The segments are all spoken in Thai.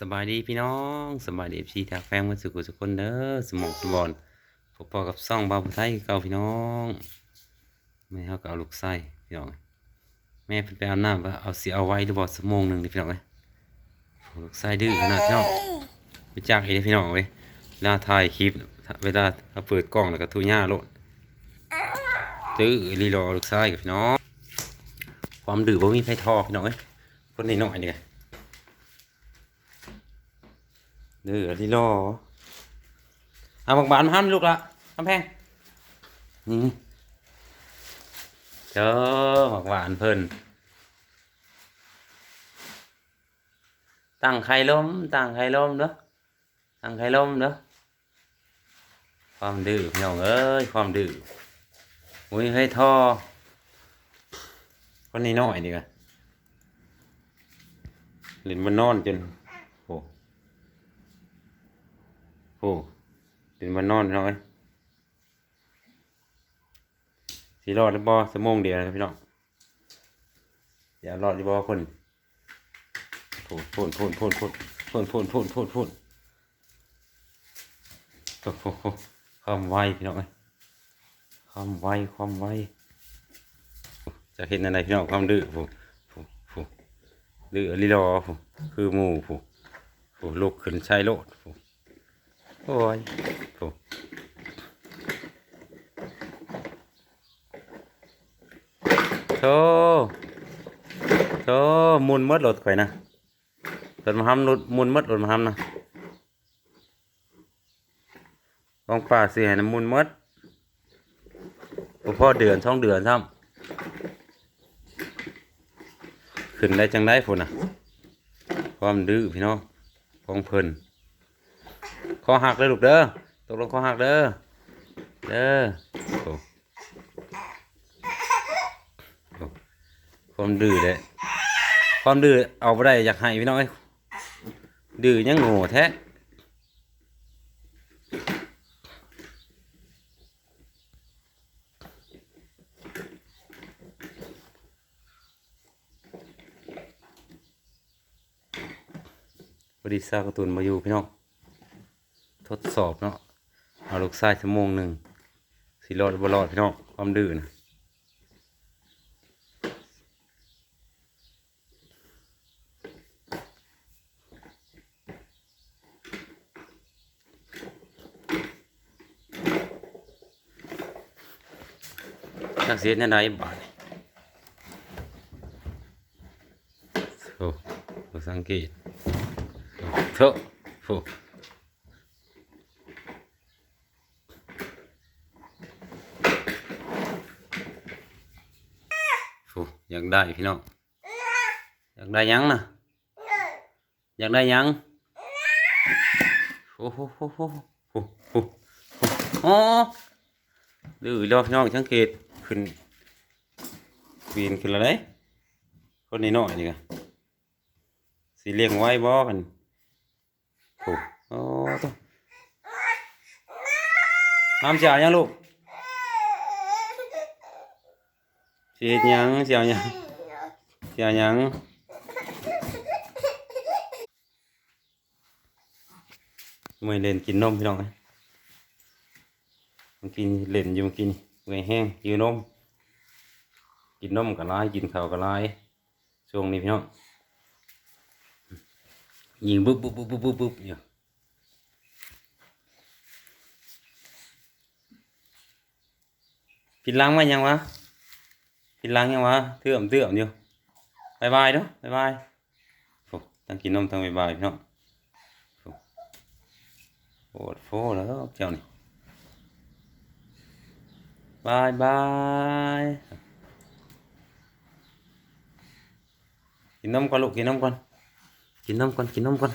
สบายดีพี่น้องสบายดีพี่ทักแฟงมาสุกุสุกคนเด้อสมองสมบอนพบพอกับซ่องบาวผู้ไทยเก่าพี่น้องแม่เขาก็เอาลูกไส้พี่น้องแม่เพิ่นไปเอาน้ำว่าเอาเสิเอาไว้หรือบ่สมงหนึ่งนี่พี่น้องเอ้ยลูกไส้ดื้อขนาดพี่น้องไปจากเห็นพี่น้องเว้ยเวลาถ่ายคลิปเวลาเราเปิดกล้องแล้วก็ทุญ่าโลดดื้อลีรอลูกไส้กับพี่น้องความดื้อบ่มีไผทอพี่น้องเอ้ยคนนี้น้อยนี่ไง เดือดที่รอเอาบักบานมาห้ามลูกละกำแพงนี่เจอบักหวานเพิ่นตั้งไข่ล้มตั้งไข่ล้มเด้อตั้งไข่ล้มเด้อความดื้อพี่น้องเอ้ยความดื้ออุ้ยให้ท่อคนนี้น้อยดีกว่าเล่นมันนอนจน โอ้เป็นวันนอนพี่น้องเอ้ยสีรอดหรือบ่สมงเดียวนะพี่น้องอย่ารอดหรือบ่คนพูดพูดพูดพูดพูดพูดพูดพูดพูดพูดโอ้โหความไวพี่น้องเอ้ยความไวความไวจะเห็นอะไรพี่น้องความดื้อผู้ผู้ผู้ดื้อลิรอผู้คือหมูผู้ผู้ลุกขึ้นใช้โลดผู้ โอ้ยโอ้โธ่โธ่มุนมดรถข่อยนะรถมาห้ำรถมุนมดรถมาห้ำนะกองป่าเสียนะมุนหมดพ่อเดือนช่องเดือนซ้ำขึ้นได้จังได้ฝนนะความดื้อพี่น้องของเพิ่น คอหักเลยลูกเด้อตกลงคอหักเด้อเด้อโอ้ความดื้อเลยความดื้อเอาไปได้อยากให้พี่น้องเอ้ยดื้อยังโง่แท้บริษัทการ์ตูนมาอยู่พี่น้อง ทดสอบเนาะเอาลูกไส้ชั่วโมงหนึ่งสีรอดบรอดพี่น้องความดื้อนะจักเสียเนี่ยได้บาทโอ้สังเกตโถโถฟูอ ยากได้พี่น้องอยากได้ยังนะอยากได้ยังโอ้โหโอ้โหโอ้โหโอ้ดื้อรอพี่น้องสังเกตขึ้นปีนขึ้นแล้วเด้คนนี้น้อยนี่กะสิเลี้ยงไว้บ่กันโอ้โอ้ตัวน้ำเสียยังลูก เสียหยังเสียหยังเสียหยังมื่อเล่นกินนมพี่น้องเอ้ยมันกินเล่นอยู่เมื่อกินเมื่อยแห้งยืนนม กินนมก็ร้ายกินข้าวก็ร้ายช่วงนี้พี่น้องยิงปุ๊บปุ๊บปุ๊บปุ๊บปุ๊บปุ๊บอยู่กินล้างไว้ยังวะ thì lăng em à thưởng thưởng nhiều. Bye bye đó, bye bye. Phục tăng kỳ nông tăng bye bye không phục phố phố đó chào này. Bye bye. Kỳ năm con lụ kỳ năm con. Kỳ năm con kỳ năm con.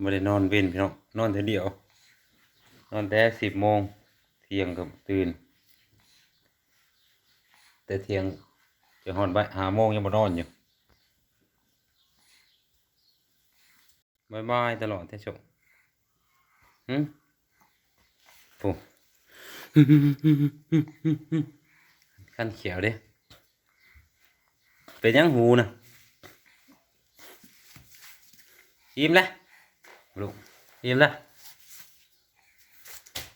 ไม่ได้นอนเว้นพี่น้องนอนแต่เดียว นอนแต่สิบโมงเที่ยงกับตื่น แต่เที่ยงจะหอนไปหาโมงยังบ่นอนอยู่บายบายตลอดแต่ชกหืมโอ้ขั้นเขียวเด้เป็นยังหูนะยิ้มละ ลูกยิ้มละ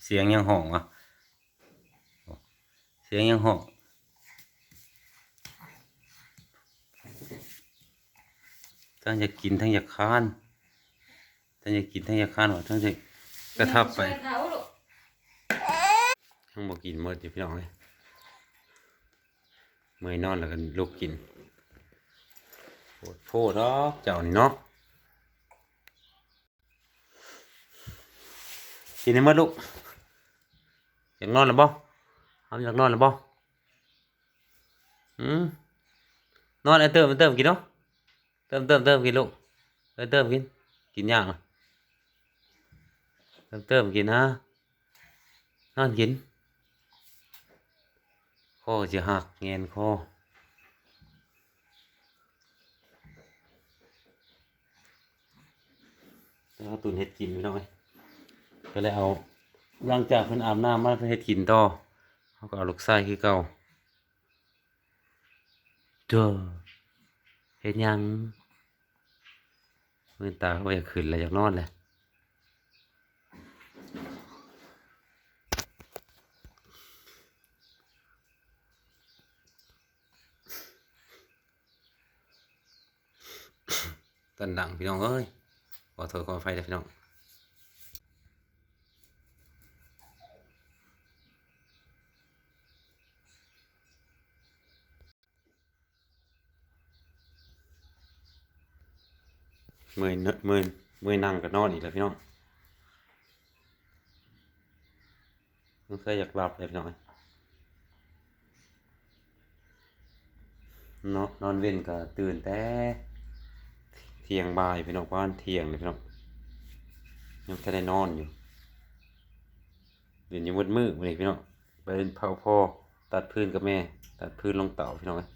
เสียงยังห้องอะเสียงยังห้องทั้งอยากกินทั้งอยากค้านทั้งอยากกินทั้งอยากค้านวะทั้งจะกระทับไปทั้งบอกกินหมดอยู่พี่น้องเลยเมื่อยนอนแล้วกันลุกกินโพดโพดเนาะเจ้านี่เนาะ กินให้หมดลูกอยากนอนหรือบ่เอาอยากนอนหรือบ่อืมนอนไอ้เติมไอ้เติมกินเนาะเติมเติมเติมกินลูกไอ้เติมกินกินยากเหรอเติมเติมกินนะนอนกินคอจะหักเงินคอแล้วเอาตุนเห็ดกินไปหน่อย ก็เลยเอาหลังจากเพิ่นอาบน้ำมาเพิ่นเห็ดกินต่อเขาก็เอาลูกไส้คือเก่าเจ้อเห็ดยังมือตาเขาอยากขึ้นแล้วอยากนอนเลยตันดังพี่น้องเอ้ยขอโทษขออภัยพี่น้อง มื่อยเมื่อยเมื่อยนั่งก็นอนอีกแล้วพี่น้องต้องเคยอยากหลับเลยพี่น้องนอนนอนเว้นก็ตื่นแต่เที่ยงบ่ายพี่น้องบ้านเที่ยงเลยพี่น้องยังจะได้นอนอยู่เดี๋ยวยังมืดมืดเลยพี่น้องไปเล่นเผาพ่อตัดพื้นกับแม่ ตัดพื้นลงเต่าพี่น้องเอ้ย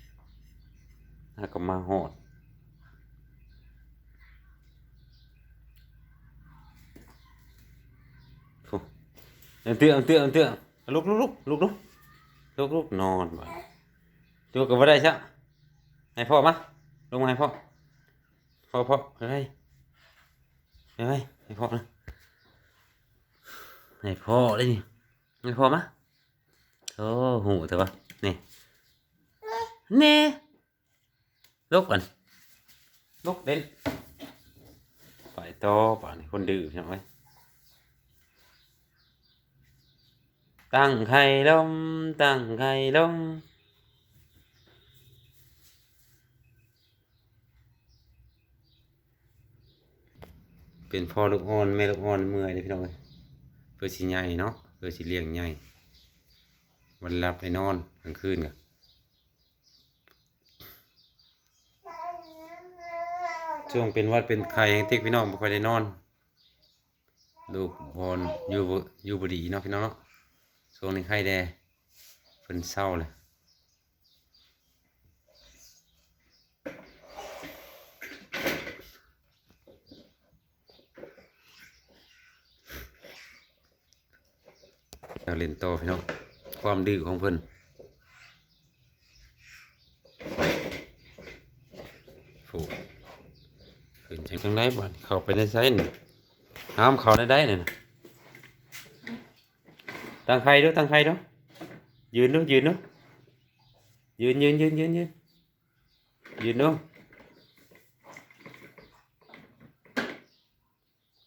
แล้วก็มาหอดโอ้ เอาเตื้อเอาเตื้อเอาเตื้อลุกลุกลุกลุกลุกลุกลุกนอนบ่ตัวก็บ่ได้ซะให้พ่อมาลงมาให้พ่อพ่อพ่อเฮ้ยเฮ้ยให้พ่อนะให้พ่อเลยนี่ให้พ่อมะโอ้หูเถอะวะนี่เน่ลุกก่อนลุกเด่นไปต่อป่านนี้คนดื้อใช่ไหม ตั้งไข่ลมตั้งไข่ลมเป็นพ่อลูกอ่อนแม่ลูกอ่อนเมื่อยเลยพี่น้องเอ้ยเพื่อสิใหญ่เนาะเพื่อสิเลี้ยงใหญ่วันหลับไปนอนกลางคืนกะช่วงเป็นวัดเป็นไข้ยังติ๊กพี่น้องบ่ค่อยได้นอนลูกบอลอยู่บ่อยู่บ่ดีเนาะพี่น้องเนาะ ช่วงนี้ไข้แดเพิ่นเศร้าเลยอยากเล่นต่อพี่น้องความดื้อของเพิ่นโอ้ขึ้นจังไดบ่เข้าไปในไซน์นี่ห้ามเข้าได้ได้เนี่นะ ตั้งใครด้วยตั้งใครด้วยยืนด้วยยืนด้วยยืนยืนยืนยืนยืนยืนด้วย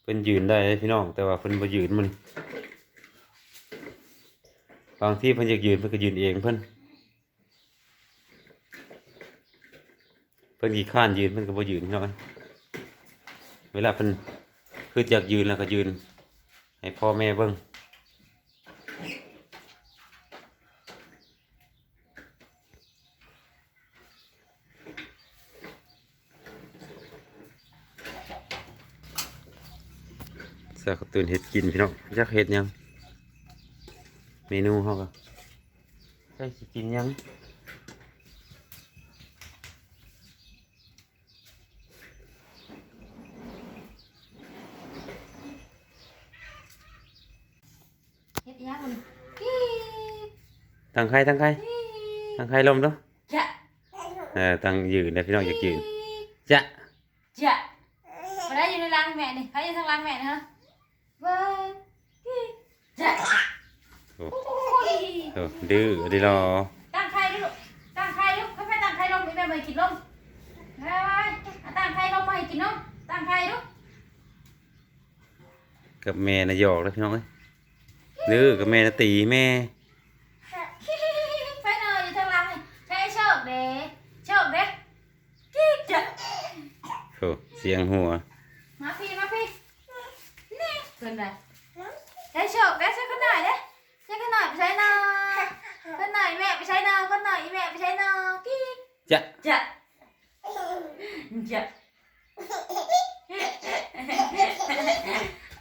เพิ่นยืนได้พี่น้อง แต่ว่าเพิ่นบ่ยืนมันบางที่เพิ่นอยากยืนเพิ่นก็ยืนเองเพิ่นเพิ่นกี่ข้านยืนเพิ่นก็บ่ยืนเนาะเวลาเพิ่นคืออยากยืนแล้วก็ยืน ให้พ่อแม่เบิ่ง เสาก็ตื่นเฮ็ดกินพี่น้องจักเฮ็ดหยัง เมนูเขาก็ใช่สิกินหยังเฮ็ดยังมันกี้ตั้งใครตั้งใครกี้ตั้งใครลมเนาะจะเออตั้งยืนนะพี่น้องอยากยืนจะจะมาได้อยู่ในรังแม่นี่ใครอยู่ทางรังแม่นะฮะ เว้ยจะโอ้โอ้ยโหดื้อดีรอตั้งใครลูกตั้งใครลูกค่อยๆตั้งใครลงนี่แม่ไม่กินลมไปๆเอาตั้งใครลงมาให้กินนมตั้งใครลูกกับแม่นะหยอกแล้วพี่น้องเอ้ยดื้อกับแม่นะตีแม่ไปหน่อยอยู่ทางหลังนี่ใช้โชคเด้โชคเด้กิ๊กจะโอ้เสียงหัวมาพี่มาพี่ นี่เกินไปใช้โชคเด้ใช้ขนหน่อยเด้ใช้ขนหน่อยไปใช้นอขนหน่อยแม่ไปใช้นอขนหน่อยแม่ไปใช้นอกิ๊กจะจะจะ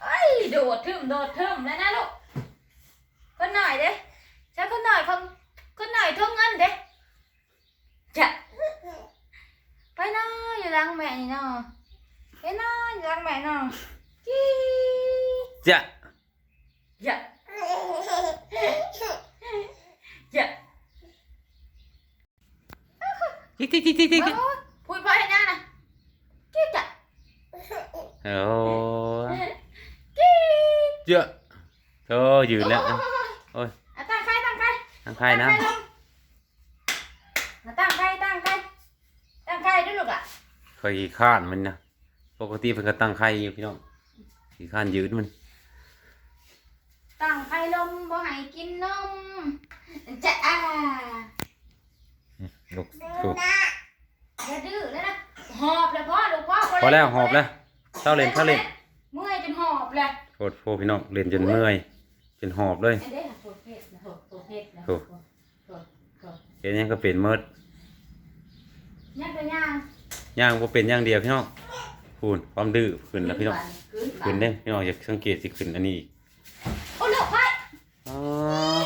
ไอ้ยโดดทึมโดดทึมแล้วนะลูกขนหน่อยเด้ใช้ขนหน่อยของขนหน่อยทวงเงินเด้จะไปนออยู่หลังแม่นี่นอไปนออยู่หลังแม่นอกิ๊ก จะ Ja. Ja. จิ๊กจิ๊กจิ๊กจิ๊กจิ๊ก Ôi, Pui phơi nha nè. Kít à. โอ้ Kít. เจ้าโธ่ยืนแล้ว Ôi. À, tăng khai, tăng khai. ทั้งใครนะ Tăng khai luôn. À, tăng khai, tăng khai. Tăng khai đó được ạ. คอยขี้ข้านมันนะปกติเพิ่นก็ตั้งไข่อยู่พี่น้องขี้ข้านยืน มัน Tăng khai lông, bố hãy kín nông. Chà. À. ลูกลูก Dạ đứa nữa nè. Họp là có, được có. พอแล้วหอบแล้วเท่าเล่นเท่าเล่น Mười chân họp là. โคตรโฟพี่น้องเล่นจนเมื่อยจนหอบเลย Đây là hộp hết, là hộp, hộp hết, là Hộp. hộp, hộp, hộp. เห็นยังก็เป็นเมิด Nhắc cho nha. ย่างบ่เป็นอย่างเดียวพี่น้องพูนความดื้อขึ้นแล้วพี่น้อง Cứ ขึ้นเด้พี่น้องอยากสังเกตสิขึ้นอันนี้อีก 啊